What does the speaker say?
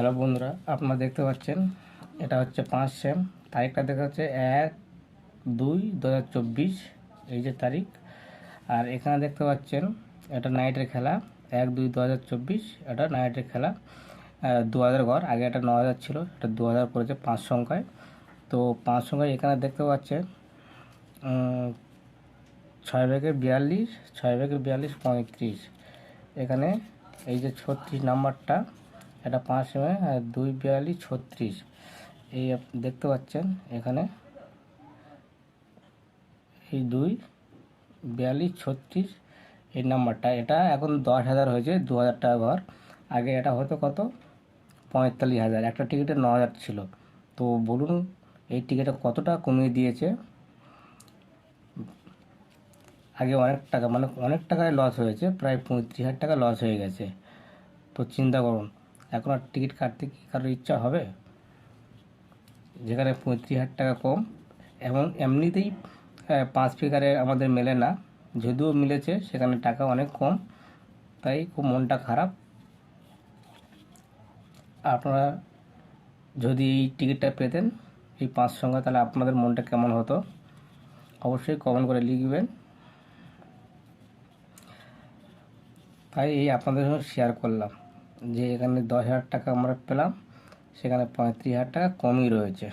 Hello বন্ধুরা, আপনারা দেখতে পাচ্ছেন, এটা হচ্ছে পাঁচ সেম তারিখটা দেখা হচ্ছে এক দুই দু এই যে তারিখ। আর এখানে দেখতে পাচ্ছেন, এটা নাইটের খেলা, এক দুই দু এটা নাইটের খেলা। দু হাজার ঘর আগে এটা ন হাজার ছিল, এটা দু হাজার করেছে পাঁচ সংখ্যায়। তো পাঁচ সংখ্যায় এখানে দেখতে পাচ্ছেন ছয় ভাগের বিয়াল্লিশ, ছয় ভাগের বিয়াল্লিশ পঁয়ত্রিশ। এখানে এই যে ছত্রিশ নাম্বারটা এটা পাঁচ এমএ আর দুই বিয়াল্লিশ ছত্রিশ। এই দেখতে পাচ্ছেন এখানে? এই দুই বিয়াল্লিশ ছত্রিশ, এই নাম্বারটা। এটা এখন দশ হাজার হয়েছে, দু হাজার টাকা ঘর। আগে এটা হতো কত? পঁয়তাল্লিশ হাজার। একটা টিকিটে ন হাজার ছিল। তো বলুন, এই টিকিটে কতটা কমিয়ে দিয়েছে? আগে অনেক টাকা মানে অনেক টাকায় লস হয়েছে, প্রায় পঁয়ত্রিশ হাজার টাকা লস হয়ে গেছে। তো চিন্তা করুন। এখন আর টিকিট কাটতে কি কারোর ইচ্ছা হবে? যেখানে পঁয়ত্রিশ হাজার টাকা কম। এবং এমনিতেই পাঁচ ফিগারে আমাদের মেলে না। যদিও মিলেছে, সেখানে টাকা অনেক কম। তাই খুব মনটা খারাপ। আপনারা যদি এই টিকিটটা পেতেন, এই পাঁচ সংখ্যা তাহলে আপনাদের মনটা কেমন হতো? অবশ্যই কমেন্ট করে লিখবেন। তাই এই আপনাদের সঙ্গে শেয়ার করলাম। যে এখানে দশ হাজার টাকা আমরা পেলাম সেখানে পঁয়ত্রিশ হাজার টাকা কমই রয়েছে।